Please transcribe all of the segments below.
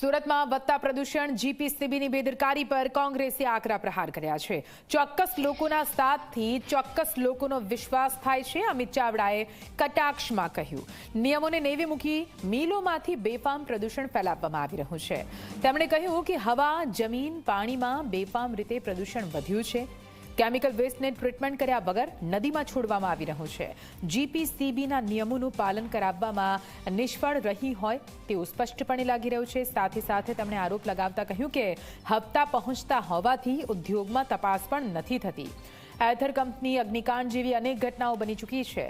સુરતમાં વધતા પ્રદૂષણ જીપીસીબીની બેદરકારી પર કોંગ્રેસે આકરા પ્રહાર કર્યા છે. ચોક્કસ લોકોના સાથથી ચોક્કસ લોકોનો વિશ્વાસ થાય છે, અમિત ચાવડાએ કટાક્ષમાં કહ્યું. નિયમોને નેવી મૂકી મિલોમાંથી બેફામ પ્રદૂષણ ફેલાવવામાં આવી રહ્યું છે. તેમણે કહ્યું કે હવા, જમીન, પાણીમાં બેફામ રીતે પ્રદૂષણ વધ્યું છે. કેમિકલ વેસ્ટને ટ્રીટમેન્ટ કર્યા વગર નદીમાં છોડવામાં આવી રહ્યું છે. જીપીસીબીના નિયમોનું પાલન કરાવવામાં નિષ્ફળ રહી હોય તેવું સ્પષ્ટપણે લાગી રહ્યું છે. સાથે સાથે તેમણે આરોપ લગાવતા કહ્યું કે હપ્તા પહોંચતા હોવાથી ઉદ્યોગમાં તપાસ પણ નથી થતી. એથર કંપની અગ્નિકાંડ જેવી અનેક ઘટનાઓ બની ચૂકી છે.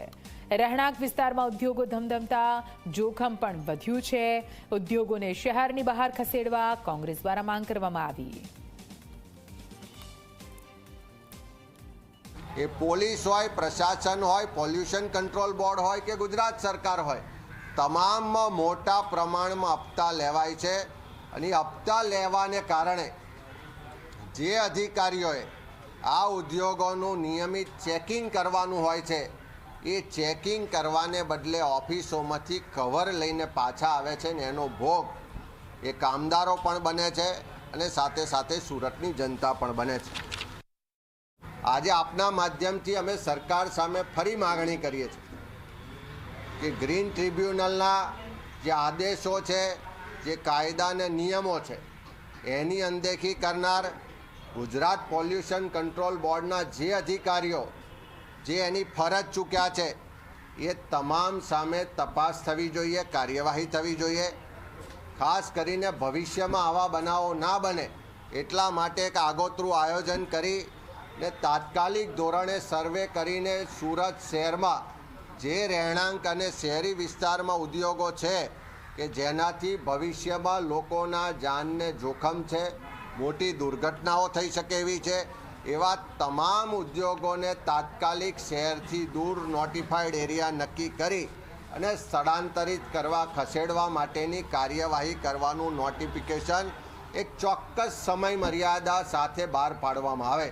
રહેણાંક વિસ્તારમાં ઉદ્યોગો ધમધમતા, જોખમ પણ વધ્યું છે. ઉદ્યોગોને શહેરની બહાર ખસેડવા કોંગ્રેસ દ્વારા માંગ કરવામાં આવી. એ પોલીસ હોય, પ્રશાસન હોય, પોલ્યુશન કંટ્રોલ બોર્ડ હોય કે ગુજરાત સરકાર હોય તમામમાં મોટા પ્રમાણમાં હપ્તા લેવાય છે. અને હપ્તા લેવાને કારણે જે અધિકારીઓએ આ ઉદ્યોગોનું નિયમિત ચેકિંગ કરવાનું હોય છે, એ ચેકિંગ કરવાને બદલે ઓફિસોમાંથી કવર લઈને પાછા આવે છે ને એનો ભોગ એ કામદારો પણ બને છે અને સાથે સાથે સુરતની જનતા પણ બને છે. આજે આપના માધ્યમથી અમે સરકાર સામે ફરી માગણી કરીએ છીએ કે ગ્રીન ટ્રિબ્યુનલના જે આદેશો છે, જે કાયદા અને નિયમો છે, એની અનદેખી કરનાર ગુજરાત પોલ્યુશન કંટ્રોલ બોર્ડના જે અધિકારીઓ જે એની ફરજ ચૂક્યા છે, એ તમામ સામે તપાસ થવી જોઈએ, કાર્યવાહી થવી જોઈએ. ખાસ કરીને ભવિષ્યમાં આવા બનાવો ના બને એટલા માટે એક આગોતરું આયોજન કરી ને તાત્કાલિક ધોરણે સર્વે કરીને સુરત શહેરમાં જે રહેણાંક અને શહેરી વિસ્તારમાં ઉદ્યોગો છે કે જેનાથી ભવિષ્યમાં લોકોના જાનને જોખમ છે, મોટી દુર્ઘટનાઓ થઈ શકે એવી છે, એવા તમામ ઉદ્યોગોને તાત્કાલિક શહેરથી દૂર નોટિફાઈડ એરિયા નક્કી કરી અને સ્થળાંતરિત કરવા, ખસેડવા માટેની કાર્યવાહી કરવાનું નોટિફિકેશન એક ચોક્કસ સમય મર્યાદા સાથે બહાર પાડવામાં આવે.